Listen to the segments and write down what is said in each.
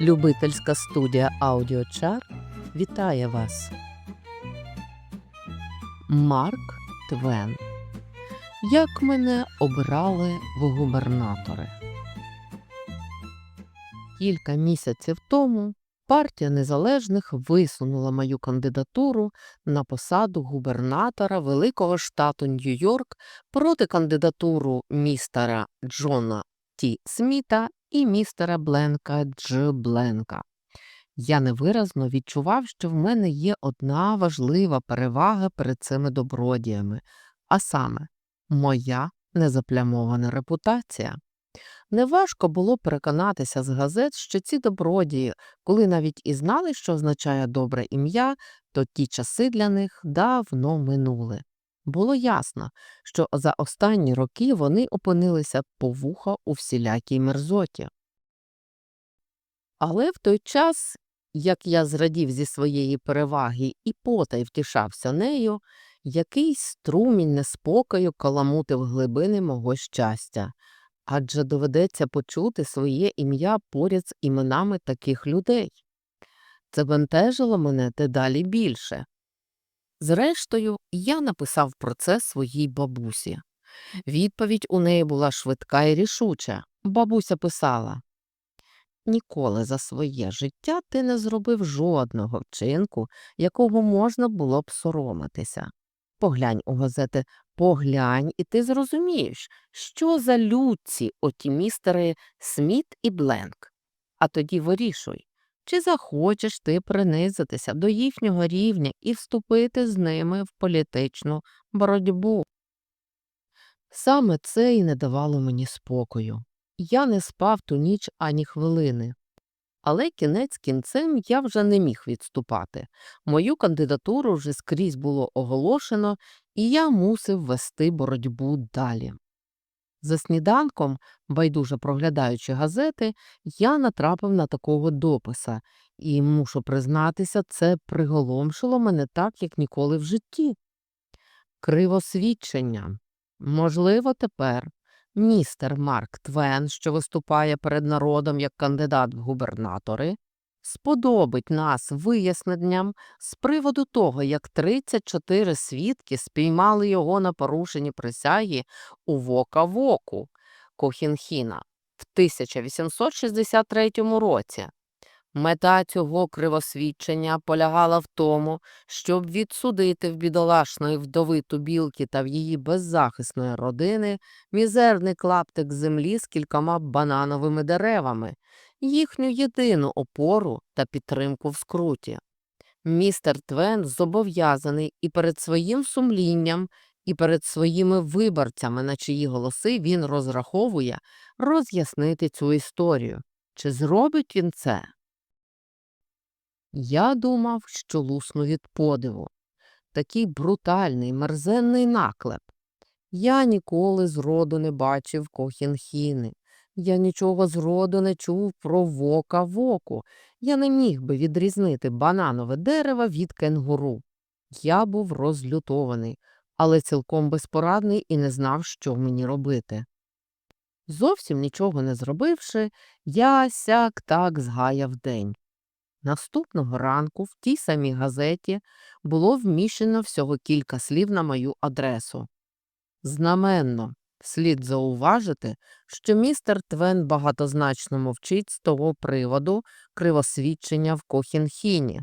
Любительська студія Аудіочар вітає вас. Марк Твен. Як мене обирали в губернатори. Кілька місяців тому партія незалежних висунула мою кандидатуру на посаду губернатора великого штату Нью-Йорк проти кандидатуру містера Джона Ті Сміта і містера Бленка Дж. Бленка. Я невиразно відчував, що в мене є одна важлива перевага перед цими добродіями, а саме моя незаплямована репутація. Неважко було переконатися з газет, що ці добродії, коли навіть і знали, що означає добре ім'я, то ті часи для них давно минули. Було ясно, що за останні роки вони опинилися по вуха у всілякій мерзоті. Але в той час, як я зрадів зі своєї переваги і потай втішався нею, якийсь струмінь неспокою каламутив глибини мого щастя, адже доведеться почути своє ім'я поряд з іменами таких людей. Це бентежило мене дедалі більше. Зрештою, я написав про це своїй бабусі. Відповідь у неї була швидка і рішуча. Бабуся писала Ніколи за своє життя ти не зробив жодного вчинку, якого можна було б соромитися. Поглянь у газети, поглянь, і ти зрозумієш, що за людці оті містери Сміт і Бленк. А тоді вирішуй, чи захочеш ти принизитися до їхнього рівня і вступити з ними в політичну боротьбу. Саме це і не давало мені спокою. Я не спав ту ніч ані хвилини. Але кінець кінцем я вже не міг відступати. Мою кандидатуру вже скрізь було оголошено, і я мусив вести боротьбу далі. За сніданком, байдуже проглядаючи газети, я натрапив на такого дописа, і, мушу признатися, це приголомшило мене так, як ніколи в житті. Кривосвідчення. Можливо, тепер містер Марк Твен, що виступає перед народом як кандидат в губернатори, сподобить нас виясненням з приводу того, як 34 свідки спіймали його на порушенні присяги у Вока Воку Кохінхіна в 1863 році. Мета цього кривосвідчення полягала в тому, щоб відсудити в бідолашної вдови Тубілки та в її беззахисної родини мізерний клаптик землі з кількома банановими деревами, їхню єдину опору та підтримку в скруті. Містер Твен зобов'язаний і перед своїм сумлінням, і перед своїми виборцями, на чиї голоси він розраховує, роз'яснити цю історію. Чи зробить він це? Я думав, що лусну від подиву. Такий брутальний, мерзенний наклеп. Я ніколи зроду не бачив кохінхіни. Я нічого зроду не чув про вока воку. Я не міг би відрізнити бананове дерево від кенгуру. Я був розлютований, але цілком безпорадний і не знав, що мені робити. Зовсім нічого не зробивши, я сяк так згаяв день. Наступного ранку в тій самій газеті було вміщено всього кілька слів на мою адресу. Знаменно слід зауважити, що містер Твен багатозначно мовчить з того приводу кривосвідчення в Кохінхіні.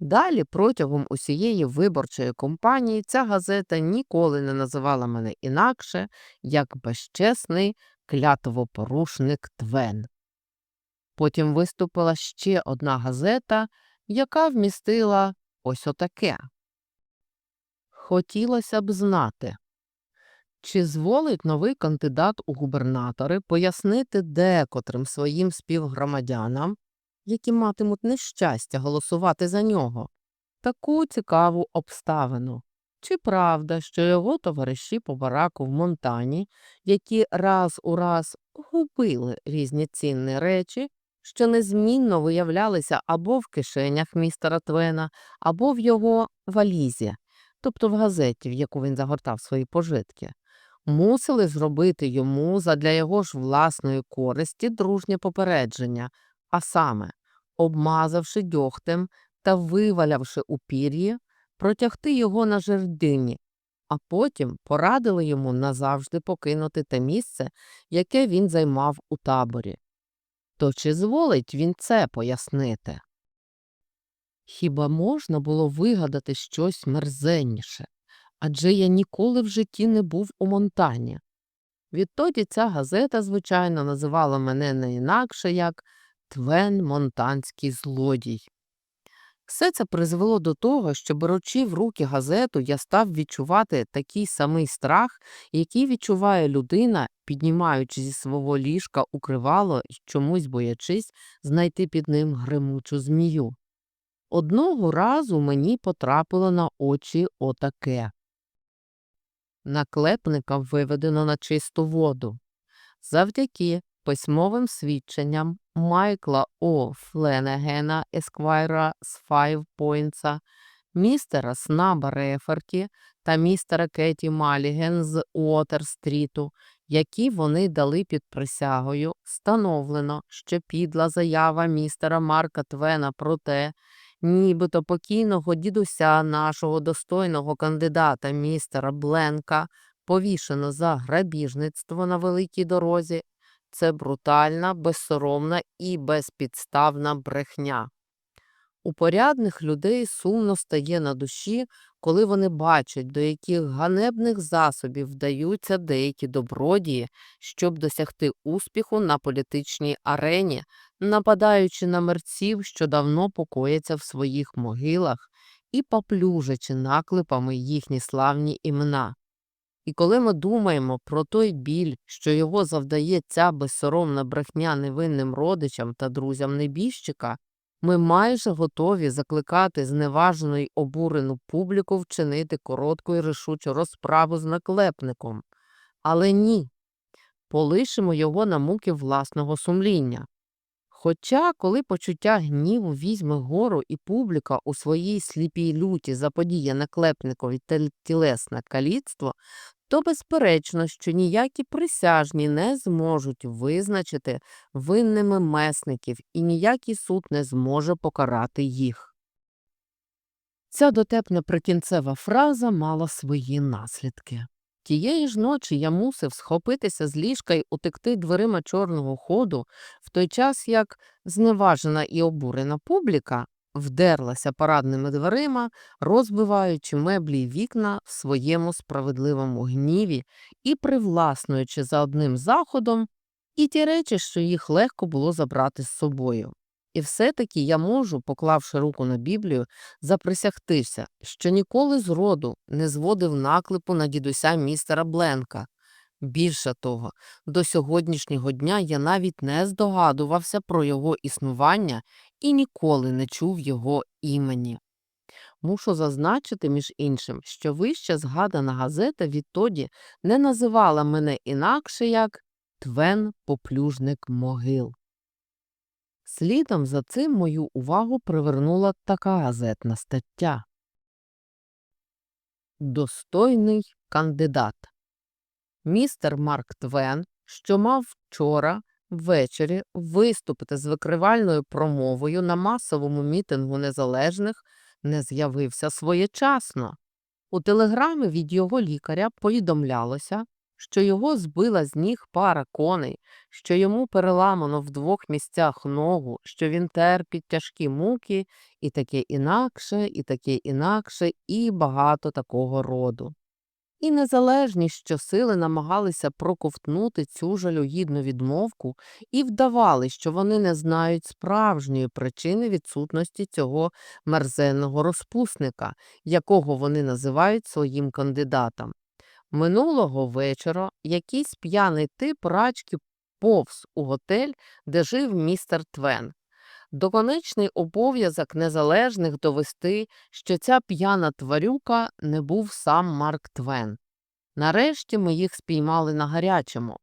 Далі, протягом усієї виборчої кампанії, ця газета ніколи не називала мене інакше, як безчесний клятвопорушник Твен. Потім виступила ще одна газета, яка вмістила ось отаке. Хотілося б знати, чи зволить новий кандидат у губернатори пояснити декотрим своїм співгромадянам, які матимуть нещастя голосувати за нього, таку цікаву обставину. Чи правда, що його товариші по бараку в Монтані, які раз у раз губили різні цінні речі, що незмінно виявлялися або в кишенях містера Твена, або в його валізі, тобто в газеті, в яку він загортав свої пожитки, мусили зробити йому задля його ж власної користі дружнє попередження а саме, обмазавши дьогтем та вивалявши у пір'ї, протягти його на жердині, а потім порадили йому назавжди покинути те місце, яке він займав у таборі. То чи зволить він це пояснити? Хіба можна було вигадати щось мерзенніше? Адже я ніколи в житті не був у Монтані. Відтоді ця газета, звичайно, називала мене не інакше як Твен Монтанський злодій. Все це призвело до того, що, беручи в руки газету, я став відчувати такий самий страх, який відчуває людина, піднімаючи зі свого ліжка укривало і чомусь боячись знайти під ним гримучу змію. Одного разу мені потрапило на очі отаке. Наклепника виведено на чисту воду. Завдяки письмовим свідченням Майкла О. Фленегена, есквайра з Points, містера Снаба Реферті та містера Кеті Маліген з Уотер-стріту, які вони дали під присягою, встановлено, що підла заява містера Марка Твена про те, нібито покійного дідуся нашого достойного кандидата містера Бленка повішено за грабіжництво на великій дорозі, це брутальна, безсоромна і безпідставна брехня. У порядних людей сумно стає на душі, коли вони бачать, до яких ганебних засобів вдаються деякі добродії, щоб досягти успіху на політичній арені, нападаючи на мерців, що давно покояться в своїх могилах, і поплюжачи наклепами їхні славні імена. І коли ми думаємо про той біль, що його завдає ця безсоромна брехня невинним родичам та друзям небіжчика, ми майже готові закликати зневажену й обурену публіку вчинити коротку і рішучу розправу з наклепником. Але ні, полишимо його на муки власного сумління. Хоча, коли почуття гніву візьме гору і публіка у своїй сліпій люті заподіє наклепникові тілесне каліцтво, то безперечно, що ніякі присяжні не зможуть визначити винними месників і ніякий суд не зможе покарати їх. Ця дотепна прикінцева фраза мала свої наслідки. Тієї ж ночі я мусив схопитися з ліжка й утекти дверима чорного ходу, в той час як зневажена і обурена публіка вдерлася парадними дверима, розбиваючи меблі й вікна в своєму справедливому гніві і привласнуючи за одним заходом і ті речі, що їх легко було забрати з собою. І все-таки я можу, поклавши руку на Біблію, заприсягтися, що ніколи з роду не зводив наклепу на дідуся містера Бленка. Більше того, до сьогоднішнього дня я навіть не здогадувався про його існування і ніколи не чув його імені. Мушу зазначити, між іншим, що вище згадана газета відтоді не називала мене інакше як Твен Поплюжник могил. Слідом за цим мою увагу привернула така газетна стаття. Достойний кандидат. Містер Марк Твен, що мав вчора ввечері виступити з викривальною промовою на масовому мітингу незалежних, не з'явився своєчасно. У телеграмі від його лікаря повідомлялося, що його збила з ніг пара коней, що йому переламано в двох місцях ногу, що він терпить тяжкі муки, і таке інакше, і таке інакше, і багато такого роду. І незалежні щосили намагалися проковтнути цю жалюгідну відмовку і вдавали, що вони не знають справжньої причини відсутності цього мерзенного розпусника, якого вони називають своїм кандидатом. Минулого вечора якийсь п'яний тип рачки повз у готель, де жив містер Твен. Доконечний обов'язок незалежних довести, що ця п'яна тварюка не був сам Марк Твен. Нарешті ми їх спіймали на гарячому.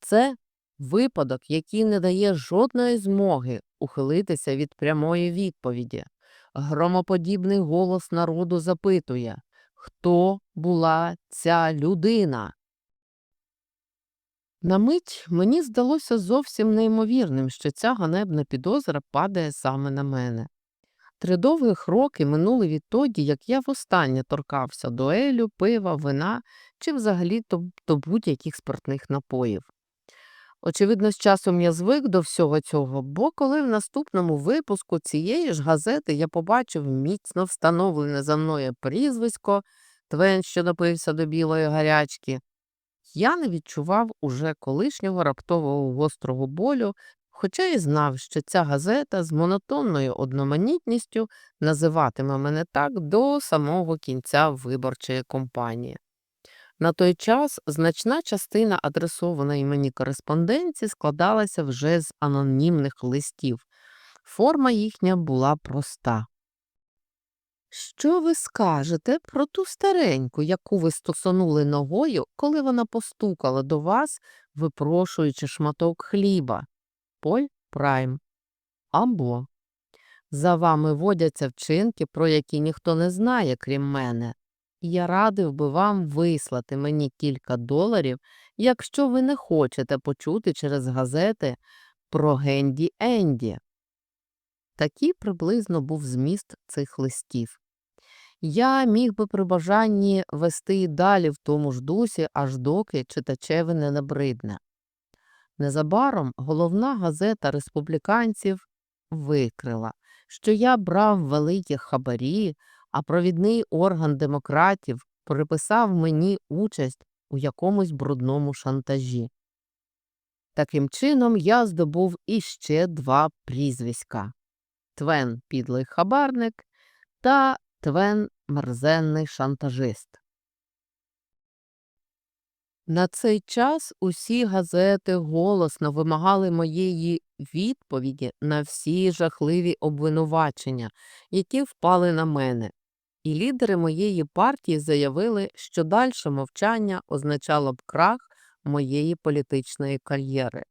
Це випадок, який не дає жодної змоги ухилитися від прямої відповіді. Громоподібний голос народу запитує, хто була ця людина? На мить мені здалося зовсім неймовірним, що ця ганебна підозра падає саме на мене. Три довгих роки минули відтоді, як я востаннє торкався до елю, пива, вина чи взагалі до будь-яких спиртних напоїв. Очевидно, з часом я звик до всього цього, бо коли в наступному випуску цієї ж газети я побачив міцно встановлене за мною прізвисько Твен, що напився до білої гарячки, я не відчував уже колишнього раптового гострого болю, хоча й знав, що ця газета з монотонною одноманітністю називатиме мене так до самого кінця виборчої кампанії. На той час значна частина адресованої мені кореспонденції складалася вже з анонімних листів. Форма їхня була проста. Що ви скажете про ту стареньку, яку ви стосонули ногою, коли вона постукала до вас, випрошуючи шматок хліба? Поль Прайм. Або за вами водяться вчинки, про які ніхто не знає, крім мене. Я радив би вам вислати мені кілька доларів, якщо ви не хочете почути через газети про Генді Енді. Такий приблизно був зміст цих листів. Я міг би при бажанні вести і далі в тому ж дусі, аж доки читачеві не набридне. Незабаром головна газета республіканців викрила, що я брав великі хабарі, а провідний орган демократів приписав мені участь у якомусь брудному шантажі. Таким чином я здобув іще два прізвиська Твен підлий хабарник та Твен мерзенний шантажист. На цей час усі газети голосно вимагали моєї відповіді на всі жахливі обвинувачення, які впали на мене, і лідери моєї партії заявили, що дальше мовчання означало б крах моєї політичної кар'єри.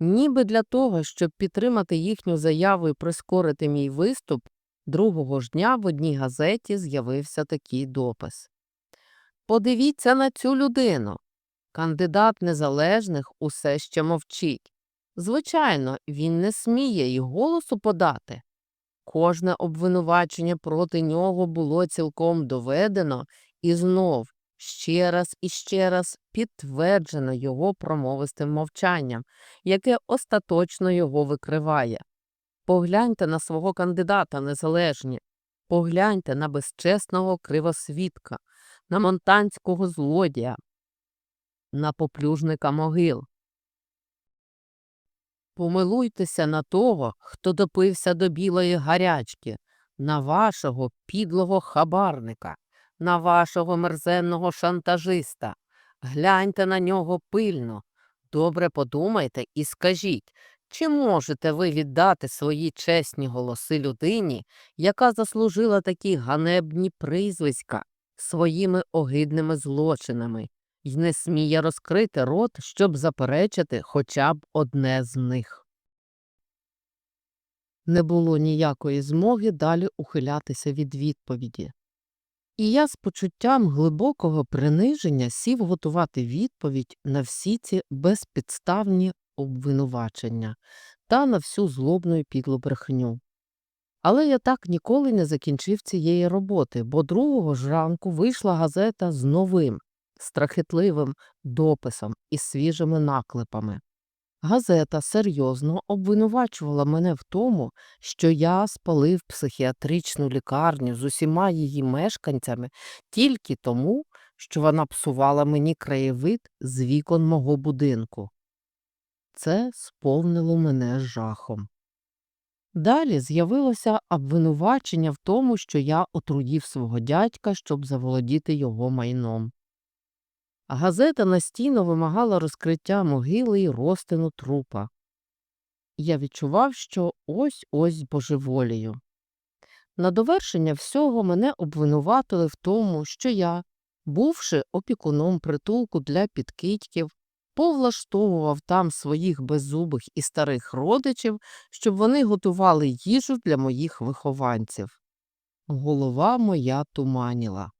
Ніби для того, щоб підтримати їхню заяву і прискорити мій виступ, другого ж дня в одній газеті з'явився такий допис. Подивіться на цю людину. Кандидат незалежних усе ще мовчить. Звичайно, він не сміє й голосу подати. Кожне обвинувачення проти нього було цілком доведено і знов ще раз і ще раз підтверджено його промовистим мовчанням, яке остаточно його викриває. Погляньте на свого кандидата незалежні, погляньте на безчесного кривосвідка, на монтанського злодія, на поплюжника могил. Помилуйтеся на того, хто допився до білої гарячки, на вашого підлого хабарника, на вашого мерзенного шантажиста. Гляньте на нього пильно. Добре подумайте і скажіть, чи можете ви віддати свої чесні голоси людині, яка заслужила такі ганебні прізвиська своїми огидними злочинами, й не сміє розкрити рот, щоб заперечити хоча б одне з них? Не було ніякої змоги далі ухилятися від відповіді. І я з почуттям глибокого приниження сів готувати відповідь на всі ці безпідставні обвинувачення та на всю злобну і підлу брехню. Але я так ніколи не закінчив цієї роботи, бо другого ж ранку вийшла газета з новим, страхітливим дописом і свіжими наклепами. Газета серйозно обвинувачувала мене в тому, що я спалив психіатричну лікарню з усіма її мешканцями тільки тому, що вона псувала мені краєвид з вікон мого будинку. Це сповнило мене жахом. Далі з'явилося обвинувачення в тому, що я отруїв свого дядька, щоб заволодіти його майном. Газета настійно вимагала розкриття могили й розтину трупа. Я відчував, що ось ось божеволію. На довершення всього мене обвинуватили в тому, що я, бувши опікуном притулку для підкидьків, повлаштовував там своїх беззубих і старих родичів, щоб вони готували їжу для моїх вихованців. Голова моя туманіла.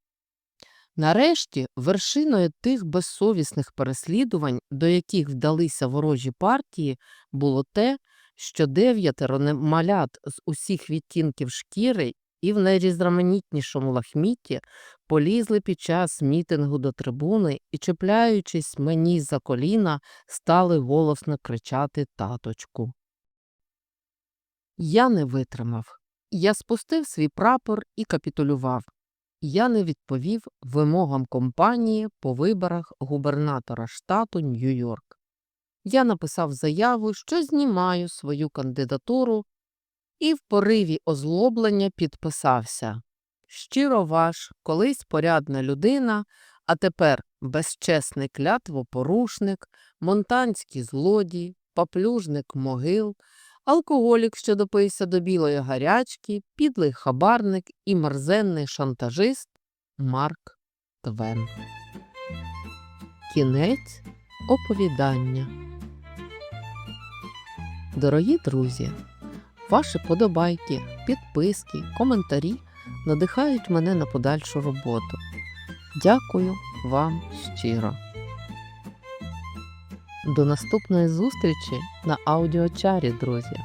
Нарешті, вершиною тих безсовісних переслідувань, до яких вдалися ворожі партії, було те, що дев'ятеро не- малят з усіх відтінків шкіри і в найрізноманітнішому лахмітті полізли під час мітингу до трибуни і, чіпляючись мені за коліна, стали голосно кричати таточку. Я не витримав. Я спустив свій прапор і капітулював. Я не відповів вимогам компанії по виборах губернатора штату Нью-Йорк. Я написав заяву, що знімаю свою кандидатуру і в пориві озлоблення підписався. Щиро ваш, колись порядна людина, а тепер безчесний клятвопорушник, монтанський злодій, поплюжник могил, алкоголік, що допився до білої гарячки, підлий хабарник і мерзенний шантажист Марк Твен. Кінець оповідання. Дорогі друзі, ваші подобайки, підписки, коментарі надихають мене на подальшу роботу. Дякую вам щиро. До наступної зустрічі на аудіочарі, друзі!